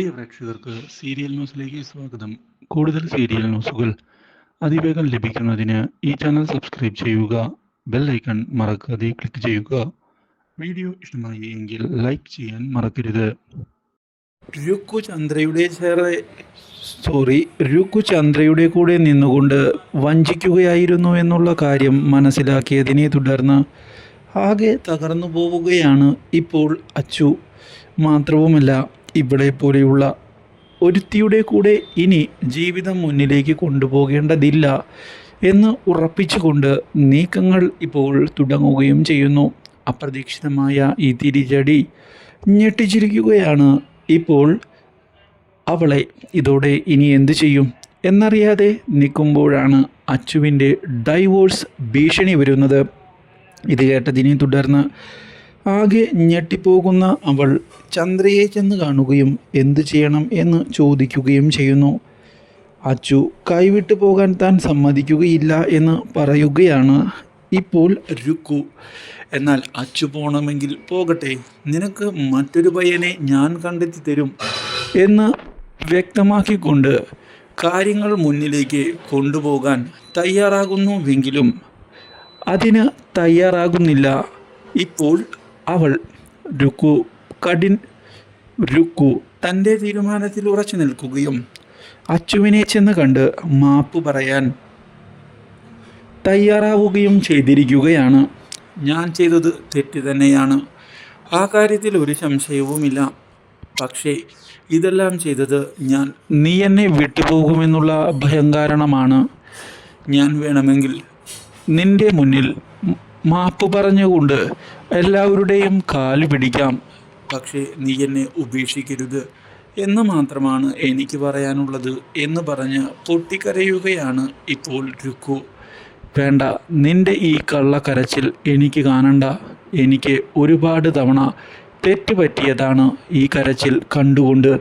പ്രിയ പ്രേക്ഷകർക്ക് സീരിയൽ ന്യൂസിലേക്ക് സ്വാഗതം. കൂടുതൽ സീരിയൽ ന്യൂസുകൾ അതിവേഗം ലഭിക്കുന്നതിന് ഈ ചാനൽ സബ്സ്ക്രൈബ് ചെയ്യുക ബെൽ ഐക്കൺ മറക്കാതെ ക്ലിക്ക് ചെയ്യുക. വീഡിയോ ഇഷ്ടമായി എങ്കിൽ ലൈക്ക് ചെയ്യാൻ മറക്കരുത്. രുക്കു ചന്ദ്രയുടെ ചേറെ സോറി രുക്കു ചന്ദ്രയുടെ കൂടെ നിന്നുകൊണ്ട് വഞ്ചിക്കുകയായിരുന്നു എന്നുള്ള കാര്യം മനസ്സിലാക്കിയതിനെ തുടർന്ന് ആകെ തകർന്നു പോവുകയാണ് ഇപ്പോൾ അച്ചു. മാത്രവുമല്ല ഇവിടെ പോലെയുള്ള ഒരുത്തിയുടെ കൂടെ ഇനി ജീവിതം മുന്നിലേക്ക് കൊണ്ടുപോകേണ്ടതില്ല എന്ന് ഉറപ്പിച്ചുകൊണ്ട് നീക്കങ്ങൾ ഇപ്പോൾ തുടങ്ങുകയും ചെയ്യുന്നു. അപ്രതീക്ഷിതമായ ഈ തിരിച്ചടി ഞെട്ടിച്ചിരിക്കുകയാണ്. ഇപ്പോൾ അവളെ ഇതോടെ ഇനി എന്തു ചെയ്യും? എന്നറിയാതെ നിൽക്കുമ്പോഴാണ് അച്ചുവിന്റെ ഡൈവോഴ്സ് ഭീഷണി വരുന്നത്. ഇത് കേട്ടതിനെ തുടർന്ന് ആകെ ഞെട്ടിപ്പോകുന്ന അവൾ ചന്ദ്രയെ ചെന്ന് കാണുകയും എന്തു ചെയ്യണം എന്ന് ചോദിക്കുകയും ചെയ്യുന്നു. അച്ചു കൈവിട്ടു പോകാൻ താൻ സമ്മതിക്കുകയില്ല എന്ന് പറയുകയാണ്. ഇപ്പോൾ രുക്കു എന്നാൽ അച്ചു പോകണമെങ്കിൽ പോകട്ടെ. നിനക്ക് മറ്റൊരു പയ്യനെ ഞാൻ കണ്ടെത്തി തരും എന്ന് വ്യക്തമാക്കിക്കൊണ്ട് കാര്യങ്ങൾ മുന്നിലേക്ക് കൊണ്ടുപോകാൻ തയ്യാറാകുന്നുവെങ്കിലും അതിന് തയ്യാറാകുന്നില്ല. ഇപ്പോൾ അവൾ രുക്കു കഠിൻ രുക്കു തന്റെ തീരുമാനത്തിൽ ഉറച്ചു നിൽക്കുകയും അച്ചുവിനെ ചെന്ന് കണ്ട് മാപ്പ് പറയാൻ തയ്യാറാവുകയും ചെയ്തിരിക്കുകയാണ്. ഞാൻ ചെയ്തത് തെറ്റ് തന്നെയാണ്. ആ കാര്യത്തിൽ ഒരു സംശയവുമില്ല. പക്ഷേ ഇതെല്ലാം ചെയ്തത് ഞാൻ നീ എന്നെ വിട്ടുപോകുമെന്നുള്ള ഭയം കാരണമാണ്. ഞാൻ വേണമെങ്കിൽ നിന്റെ മുന്നിൽ മാപ്പ് പറഞ്ഞുകൊണ്ട് എല്ലാവരുടെയും കാൽ പിടിക്കാം. പക്ഷേ നീ എന്നെ ഉപേക്ഷിക്കരുത് എന്ന് മാത്രമാണ് എനിക്ക് പറയാനുള്ളത് എന്ന് പറഞ്ഞ് പൊട്ടിക്കരയുകയാണ് ഇപ്പോൾ രുക്കു. വേണ്ട നിന്റെ ഈ കള്ളക്കരച്ചിൽ എനിക്ക് കാണണ്ട. എനിക്ക് ഒരുപാട് തവണ തെറ്റുപറ്റിയതാണ് ഈ കരച്ചിൽ കണ്ടുകൊണ്ട്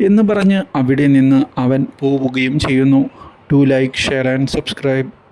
എന്ന് പറഞ്ഞ് അവിടെ നിന്ന് അവൻ പോവുകയും ചെയ്യുന്നു. To like share and subscribe